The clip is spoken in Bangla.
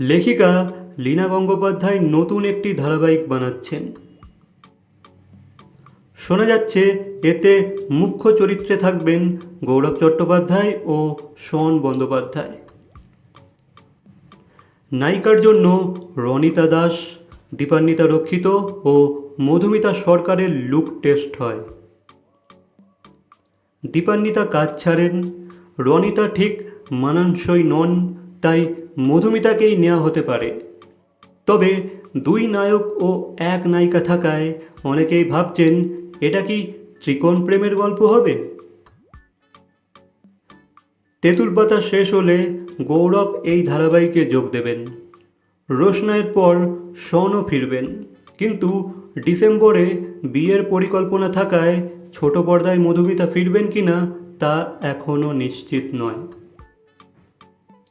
লেখিকা লীনা গঙ্গোপাধ্যায় নতুন একটি ধারাবাহিক বানাচ্ছেন। শোনা যাচ্ছে, এতে মুখ্য চরিত্রে থাকবেন গৌরব চট্টোপাধ্যায় ও শন বন্দ্যোপাধ্যায়। নায়িকার জন্য রনিতা দাস, দীপান্বিতা রক্ষিত ও মধুমিতা সরকারের লুক টেস্ট হয়। দীপান্বিতা কাজ ছাড়েন, রনিতা ঠিক মানানসই নন তাই মধুমিতাকেই নেওয়া হতে পারে। তবে দুই নায়ক ও এক নায়িকা থাকায় অনেকেই ভাবছেন, এটা কি ত্রিকোণ প্রেমের গল্প হবে? তেঁতুল পাতা শেষ হলে গৌরব এই ধারাবাহিকে যোগ দেবেন। রোশনায়ের পর শনও ফিরবেন। কিন্তু ডিসেম্বরে বিয়ের পরিকল্পনা থাকায় ছোট পর্দায় মধুমিতা ফিরবেন কি না তা এখনও নিশ্চিত নয়।